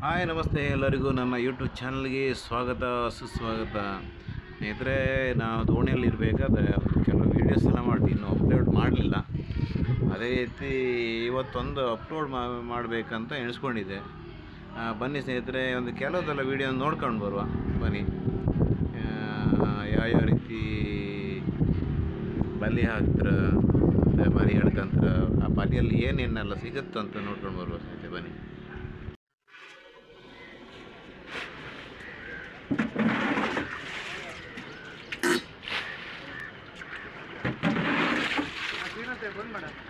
Hi, ನಮಸ್ತೆ ಎಲ್ಲರಿಗೂ. ನಮ್ಮ ಯೂಟ್ಯೂಬ್ ಚಾನಲ್ಗೆ ಸ್ವಾಗತ, ಸುಸ್ವಾಗತ. ಸ್ನೇಹಿತರೆ ನಾವು ದೋಣಿಯಲ್ಲಿ ಇರಬೇಕಾದ್ರೆ ಕೆಲವು ವೀಡಿಯೋಸ್ ಎಲ್ಲ ಮಾಡಿ ಇನ್ನೂ ಅಪ್ಲೋಡ್ ಮಾಡಲಿಲ್ಲ. ಅದೇ ರೀತಿ ಇವತ್ತೊಂದು ಅಪ್ಲೋಡ್ ಮಾಡಬೇಕಂತ ಎಣಿಸ್ಕೊಂಡಿದ್ದೆ. ಬನ್ನಿ ಸ್ನೇಹಿತರೆ, ಒಂದು ಕೆಲವುದೆಲ್ಲ ವೀಡಿಯೋ ನೋಡ್ಕೊಂಡು ಬರುವ. ಬನ್ನಿ. ಯಾವ್ಯಾವ ರೀತಿ ಬಲಿ ಹಾಕ್ತಾರೆ ಬಲಿ ಹಿಡ್ಕಂತಾರೆ ಆ ಬಲಿಯಲ್ಲಿ ಏನೇನೆಲ್ಲ ಸಿಗುತ್ತಂತ ನೋಡ್ಕೊಂಡು ಬರುವ ಸ್ನೇಹಿತರೆ, ಬನ್ನಿ.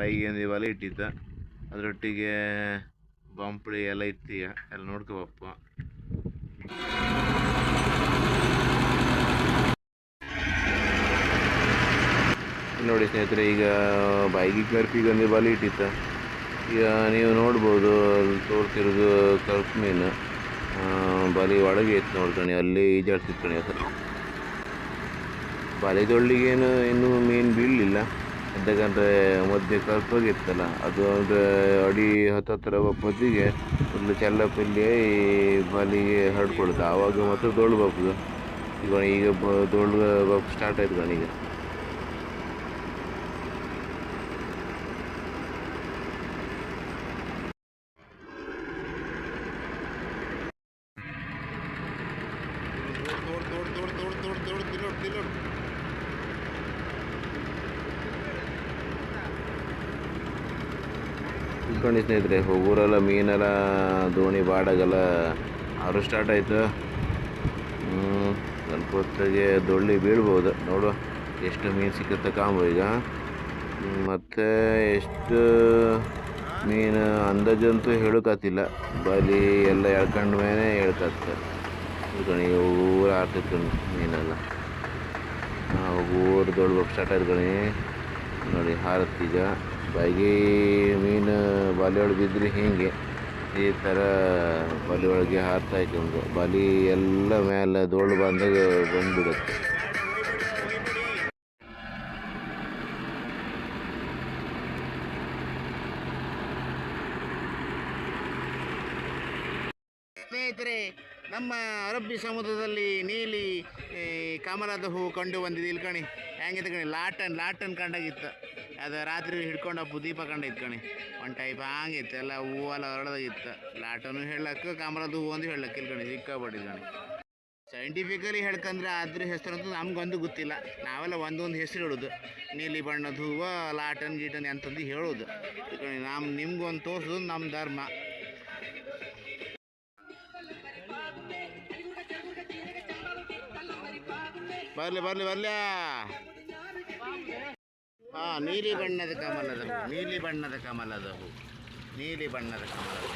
ಬೈಗೆ ಒಂದು ಒಲೆ ಇಟ್ಟಿದ್ದ. ಅದರೊಟ್ಟಿಗೆ ಬಂಪಳಿ ಎಲ್ಲ ಇತ್ತೀಯ ಎಲ್ಲ ನೋಡ್ಕೋಬಪ್ಪ. ನೋಡಿ ಸ್ನೇಹಿತರೆ, ಈಗ ಬೈಗಿ ಕರ್ಪಿಗೆ ಒಂದು ಬಲಿ ಇಟ್ಟಿತ್ತ ಈಗ ನೀವು ನೋಡ್ಬೋದು, ಅಲ್ಲಿ ತೋರ್ತಿರೋದು ಕರ್ಪ್ ಮೀನು. ಬಲೆ ಒಳಗೆ ಇತ್ತು ನೋಡ್ಕಣಿ ಅಲ್ಲಿ ಈಜಾಡ್ತಿತ್ತು ಅಸಲು ಬಲಿದೊಳ್ಳಿಗೇನು ಇನ್ನೂ ಮೀನು ಬೀಳಲಿಲ್ಲ. ಯಾಕಂದರೆ ಮಧ್ಯೆ ಕಲ್ಪೋಗಿತ್ತಲ್ಲ ಅದು ಒಂದು ಅಡಿ ಹತ್ತತ್ರ ಹೊತ್ತಿಗೆ ಪಿಲ್ಲಿ ಚೆಲ್ಲಪಿಲ್ಲಿ ಬಲಿಗೆ ಹರಡ್ಕೊಳುತ್ತೆ ಆವಾಗ ಮಾತ್ರ ದೋಳು ಬಾಪುದು ಈಗ ಈಗ ಬ- ದೊಳ್ಳು ಬಾಪು ಸ್ಟಾರ್ಟ್ ಆಯ್ತು ಕಣೀಗ ಇಟ್ಕೊಂಡು ಸ್ನೇಹಿತರೆ ಊರೆಲ್ಲ ಮೀನೆಲ್ಲ, ದೋಣಿ ಬಾಡಾಗೆಲ್ಲ ಅವರು ಸ್ಟಾರ್ಟ್ ಆಯಿತು. ಸ್ವಲ್ಪ ದೊಳ್ಳಿ ಬೀಳ್ಬೋದು. ನೋಡುವ ಎಷ್ಟು ಮೀನು ಸಿಕ್ಕುತ್ತೆ ಕಾಂಬು ಈಗ. ಮತ್ತು ಎಷ್ಟು ಮೀನು ಅಂದಾಜಂತೂ ಹೇಳೋಕ್ಕಾತಿಲ್ಲ ಬಲಿ ಎಲ್ಲ ಎಳ್ಕೊಂಡ ಮೇಲೆ ಹೇಳ್ಕತ್ತೆ. ಊರು ಆಗ್ತಿತ್ತು ಮೀನೆಲ್ಲ. ಊರು ದೊಡ್ಡ ಸ್ಟಾರ್ಟ್ ಆಯ್ತು ನೋಡಿ, ಹಾರತ್ತೀಗ. ಬಾಯಿಗೆ ಮೀನು ಬಾಲಿ ಒಳಗೆ ಬಿದ್ದರೆ ಹೀಗೆ. ಈ ಥರ ಬಾಲಿ ಒಳಗೆ ಹಾರ್ತಾ ಇತ್ತು ಬಲಿ ಎಲ್ಲ ಮೇಲೆ ದೋಳು ಬಂದಾಗ ಬಂದ್ಬಿಡುತ್ತೆ. ಸ್ನೇಹಿತರೆ, ನಮ್ಮ ಅರಬ್ಬಿ ಸಮುದ್ರದಲ್ಲಿ ನೀಲಿ ಕಮಲದ ಹೂ ಕಂಡು ಬಂದಿದೆ. ಇಲ್ಲಿ ಕಣಿ ಹೆಂಗಿದೆ ಕಣಿ? ಲಾಟನ್ ಲಾಟನ್ ಕಂಡಾಗಿತ್ತು. ಅದು ರಾತ್ರಿ ಹಿಡ್ಕೊಂಡು ದೀಪ ಕಂಡಿತ್ತು ಕಣಿ. ಒಂದು ಟೈಪ್ ಹಂಗಿತ್ತು ಎಲ್ಲ ಹೂವೆಲ್ಲ ಹೊರಡೋದಾಗಿತ್ತು. ಲಾಟನು ಹೇಳಕ್ಕೆ ಕಾಮ್ರದ ಹೂವು ಒಂದು ಹೇಳಕ್ಕೆ ಇಲ್ಲಿ ಕಣಿ, ಸಿಕ್ಕಾಪಟ್ಟಿದ್ದು ಕಣಿ. ಸೈಂಟಿಫಿಕಲಿ ಹೇಳ್ಕಂದ್ರೆ ಅದ್ರ ಅಂತ ನಮ್ಗೊಂದು ಗೊತ್ತಿಲ್ಲ. ನಾವೆಲ್ಲ ಒಂದೊಂದು ಹೆಸರು ಹೇಳೋದು. ನೀಲಿ ಬಣ್ಣದ ಹೂವು, ಲಾಟನ್, ಗೀಟನ್ ಅಂತಂದು ಹೇಳೋದು. ನಮ್ಮ ನಿಮ್ಗೊಂದು ತೋರ್ಸೋದು ನಮ್ಮ ಧರ್ಮ. ಬರಲಿ ಬರಲಿ, ಬರ್ಲಿ. ಹಾ ನೀಲಿ ಬಣ್ಣದ ಕಮಲದ ಹೂ ನೀಲಿ ಬಣ್ಣದ ಕಮಲದ ಹೂ ನೀಲಿ ಬಣ್ಣದ ಕಮಲದ ಹೂ.